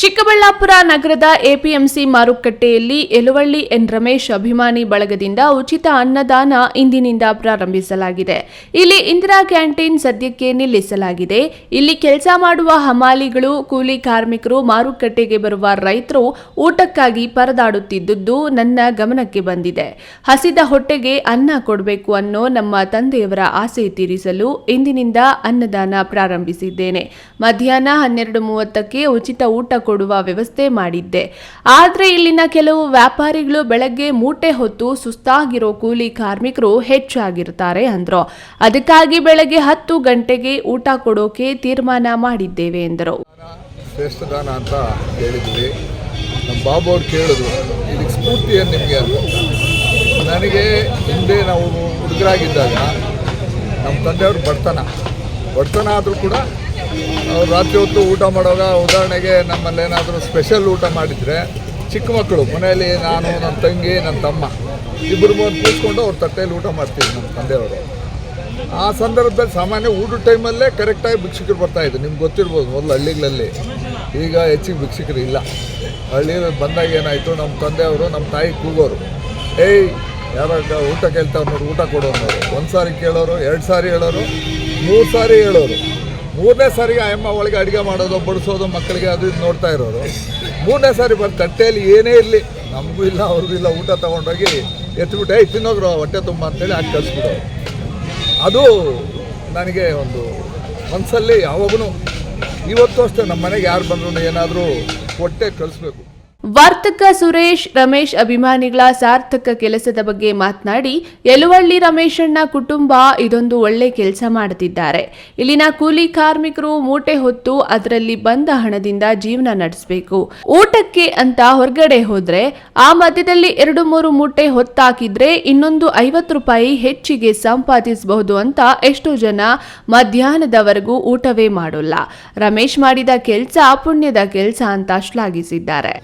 ಚಿಕ್ಕಬಳ್ಳಾಪುರ ನಗರದ ಎಪಿಎಂಸಿ ಮಾರುಕಟ್ಟೆಯಲ್ಲಿ ಎಲುವಳ್ಳಿ ಎನ್ ರಮೇಶ್ ಅಭಿಮಾನಿ ಬಳಗದಿಂದ ಉಚಿತ ಅನ್ನದಾನ ಇಂದಿನಿಂದ ಪ್ರಾರಂಭಿಸಲಾಗಿದೆ. ಇಲ್ಲಿ ಇಂದಿರಾ ಕ್ಯಾಂಟೀನ್ ಸದ್ಯಕ್ಕೆ ನಿಲ್ಲಿಸಲಾಗಿದೆ. ಇಲ್ಲಿ ಕೆಲಸ ಮಾಡುವ ಹಮಾಲಿಗಳು, ಕೂಲಿ ಕಾರ್ಮಿಕರು, ಮಾರುಕಟ್ಟೆಗೆ ಬರುವ ರೈತರು ಊಟಕ್ಕಾಗಿ ಪರದಾಡುತ್ತಿದ್ದುದು ನನ್ನ ಗಮನಕ್ಕೆ ಬಂದಿದೆ. ಹಸಿದ ಹೊಟ್ಟೆಗೆ ಅನ್ನ ಕೊಡಬೇಕು ಅನ್ನೋ ನಮ್ಮ ತಂದೆಯವರ ಆಸೆ ತೀರಿಸಲು ಇಂದಿನಿಂದ ಅನ್ನದಾನ ಪ್ರಾರಂಭಿಸಿದ್ದೇನೆ. ಮಧ್ಯಾಹ್ನ ಹನ್ನೆರಡು ಮೂವತ್ತಕ್ಕೆ ಉಚಿತ ಊಟ ಕೊಡುವ ವ್ಯವಸ್ಥೆ ಮಾಡಿದ್ದೆ. ಆದರೆ ಇಲ್ಲಿನ ಕೆಲವು ವ್ಯಾಪಾರಿಗಳು ಬೆಳಗ್ಗೆ ಮೂಟೆ ಹೊತ್ತು ಸುಸ್ತಾಗಿರೋ ಕೂಲಿ ಕಾರ್ಮಿಕರು ಹೆಚ್ಚಾಗಿರ್ತಾರೆ ಅಂದ್ರು. ಅದಕ್ಕಾಗಿ ಬೆಳಗ್ಗೆ ಹತ್ತು ಗಂಟೆಗೆ ಊಟ ಕೊಡೋಕೆ ತೀರ್ಮಾನ ಮಾಡಿದ್ದೇವೆ ಎಂದರು. ಅಂತ ನಮ್ಮ ಕೇಳಿದ್ರು ನಿಮಗೆ? ಅಂತ. ನನಗೆ ಹಿಂದೆ ನಾವು ಹುಡುಗರಾಗಿದ್ದಾಗ ನಮ್ಮ ತಂದೆಯವ್ರ ಬಡತನ. ಬಡತನ ಆದರೂ ಕೂಡ ರಾತ್ರಿ ಹೊತ್ತು ಊಟ ಮಾಡುವಾಗ ಉದಾಹರಣೆಗೆ ನಮ್ಮಲ್ಲಿ ಏನಾದರೂ ಸ್ಪೆಷಲ್ ಊಟ ಮಾಡಿದರೆ ಚಿಕ್ಕ ಮಕ್ಕಳು, ಮನೆಯಲ್ಲಿ ನಾನು ನನ್ನ ತಂಗಿ ನನ್ನ ತಮ್ಮ, ಇಬ್ಬರು ಮೂರು ಕೂತ್ಕೊಂಡು ಅವ್ರ ತಟ್ಟೆಯಲ್ಲಿ ಊಟ ಮಾಡ್ತೀವಿ ನಮ್ಮ ತಂದೆಯವರು. ಆ ಸಂದರ್ಭದಲ್ಲಿ ಸಾಮಾನ್ಯ ಊಟದ ಟೈಮಲ್ಲೇ ಕರೆಕ್ಟಾಗಿ ಭಿಕ್ಷಕರು ಬರ್ತಾ ಇದ್ರು. ನಿಮ್ಗೆ ಗೊತ್ತಿರ್ಬೋದು ಮೊದಲು ಹಳ್ಳಿಗಳಲ್ಲಿ. ಈಗ ಹೆಚ್ಚಿಗೆ ಭಿಕ್ಷಕರು ಇಲ್ಲ. ಹಳ್ಳಿಯಲ್ಲಿ ಬಂದಾಗ ಏನಾಯಿತು ನಮ್ಮ ತಂದೆಯವರು ನಮ್ಮ ತಾಯಿ ಕೂಗೋರು. ಏಯ್ ಯಾರೋ ಊಟ ಕೇಳ್ತಾವ್ರು ಊಟ ಕೊಡು ಅನ್ನೋರು. ಒಂದು ಸಾರಿ ಕೇಳೋರು, ಎರಡು ಸಾರಿ ಹೇಳೋರು, ಮೂರು ಸಾರಿ ಹೇಳೋರು. ಮೂರನೇ ಸಾರಿಗೆ ಅಮ್ಮ ಒಳಗೆ ಅಡುಗೆ ಮಾಡೋದು, ಬಡಿಸೋದು, ಮಕ್ಕಳಿಗೆ ಅದು ಇದು ನೋಡ್ತಾ ಇರೋರು. ಮೂರನೇ ಸಾರಿ ಬಂದು ತಟ್ಟೆಯಲ್ಲಿ ಏನೇ ಇರಲಿ, ನಮಗೂ ಇಲ್ಲ, ಅವ್ರಿಗೂ ಇಲ್ಲ, ಊಟ ತೊಗೊಂಡೋಗಿ ಎತ್ಬಿಟ್ಟೆ, ಏಯ್ ತಿನ್ನೋದ್ರು ಹೊಟ್ಟೆ ತುಂಬ ಅಂತೇಳಿ ಹಾಕಿ ಕಳಿಸ್ಬಿಡೋರು. ಅದು ನನಗೆ ಒಂದು ಮನಸ್ಸಲ್ಲಿ ಯಾವಾಗೂ ಇವತ್ತು ಅಷ್ಟೇ ನಮ್ಮ ಮನೆಗೆ ಯಾರು ಬಂದ್ರು ಏನಾದರೂ ಹೊಟ್ಟೆ ಕಳಿಸ್ಬೇಕು. ವರ್ತಕ ಸುರೇಶ್, ರಮೇಶ್ ಅಭಿಮಾನಿಗಳ ಸಾರ್ಥಕ ಕೆಲಸದ ಬಗ್ಗೆ ಮಾತನಾಡಿ, ಯಲುವಳ್ಳಿ ರಮೇಶಣ್ಣ ಕುಟುಂಬ ಇದೊಂದು ಒಳ್ಳೆ ಕೆಲಸ ಮಾಡುತ್ತಿದ್ದಾರೆ ಇಲ್ಲಿನ ಕೂಲಿ ಕಾರ್ಮಿಕರು ಮೂಟೆ ಹೊತ್ತು ಅದರಲ್ಲಿ ಬಂದ ಹಣದಿಂದ ಜೀವನ ನಡೆಸಬೇಕು. ಊಟಕ್ಕೆ ಅಂತ ಹೊರಗಡೆ ಹೋದ್ರೆ, ಆ ಮಧ್ಯದಲ್ಲಿ ಎರಡು ಮೂರು ಮೂಟೆ ಹೊತ್ತಾಕಿದ್ರೆ ಇನ್ನೊಂದು ಐವತ್ತು ರೂಪಾಯಿ ಹೆಚ್ಚಿಗೆ ಸಂಪಾದಿಸಬಹುದು ಅಂತ ಎಷ್ಟೋ ಜನ ಮಧ್ಯಾಹ್ನದವರೆಗೂ ಊಟವೇ ಮಾಡೋಲ್ಲ. ರಮೇಶ್ ಮಾಡಿದ ಕೆಲಸ ಪುಣ್ಯದ ಕೆಲಸ ಅಂತ ಶ್ಲಾಘಿಸಿದ್ದಾರೆ.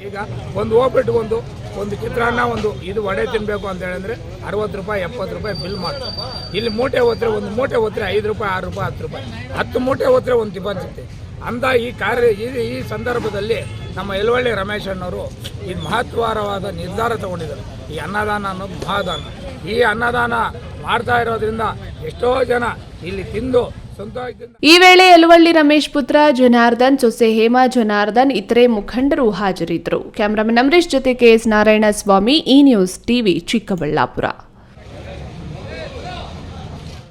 ಒಂದು ಹೋಗ್ಬಿಟ್ಟು ಒಂದು ಒಂದು ಚಿತ್ರಾನ್ನ ಒಂದು ಇದು ವಡೆ ತಿನ್ನಬೇಕು ಅಂತ ಹೇಳಿದ್ರೆ ಅರವತ್ತು ರೂಪಾಯಿ, ಎಪ್ಪತ್ತು ರೂಪಾಯಿ ಬಿಲ್ ಮಾಡ್ತಾರೆ ಇಲ್ಲಿ ಮೂಟೆ ಹೋದ್ರೆ ಒಂದು ಮೂಟೆ ಹೋದ್ರೆ ಐದು ರೂಪಾಯಿ, ಆರು ರೂಪಾಯಿ, ಹತ್ತು ರೂಪಾಯಿ. ಹತ್ತು ಮೂಟೆ ಹೋದ್ರೆ ಒಂದು ಟಿಫನ್ ಸಿಗ್ತದೆ ಅಂದ ಈ ಕಾರ್ಯ, ಈ ಈ ಸಂದರ್ಭದಲ್ಲಿ ನಮ್ಮ ಎಲ್ವಳ್ಳಿ ರಮೇಶ್ ಅಣ್ಣವರು ಈ ಮಹತ್ವರವಾದ ನಿರ್ಧಾರ ತಗೊಂಡಿದ್ದಾರೆ. ಈ ಅನ್ನದಾನ ಅನ್ನೋದು ಮಹಾದಾನ. ಈ ಅನ್ನದಾನ ಮಾಡ್ತಾ ಇರೋದ್ರಿಂದ ಎಷ್ಟೋ ಜನ ಇಲ್ಲಿ ತಿಂದು ಈ ವೇಳೆ ಯಲುವಳ್ಳಿ ರಮೇಶ್ ಪುತ್ರ ಜನಾರ್ದನ್ ಸೊಸೆ ಹೇಮಾ ಜನಾರ್ದನ್, ಇತರೆ ಮುಖಂಡರು ಹಾಜರಿದ್ದರು. ಕ್ಯಾಮರಾಮನ್ ಅಮರೀಶ್ ಜೊತೆ ಕೆಎಸ್ ನಾರಾಯಣ ಸ್ವಾಮಿ ಈ ನ್ಯೂಸ್ ಟಿವಿ ಚಿಕ್ಕಬಳ್ಳಾಪುರ.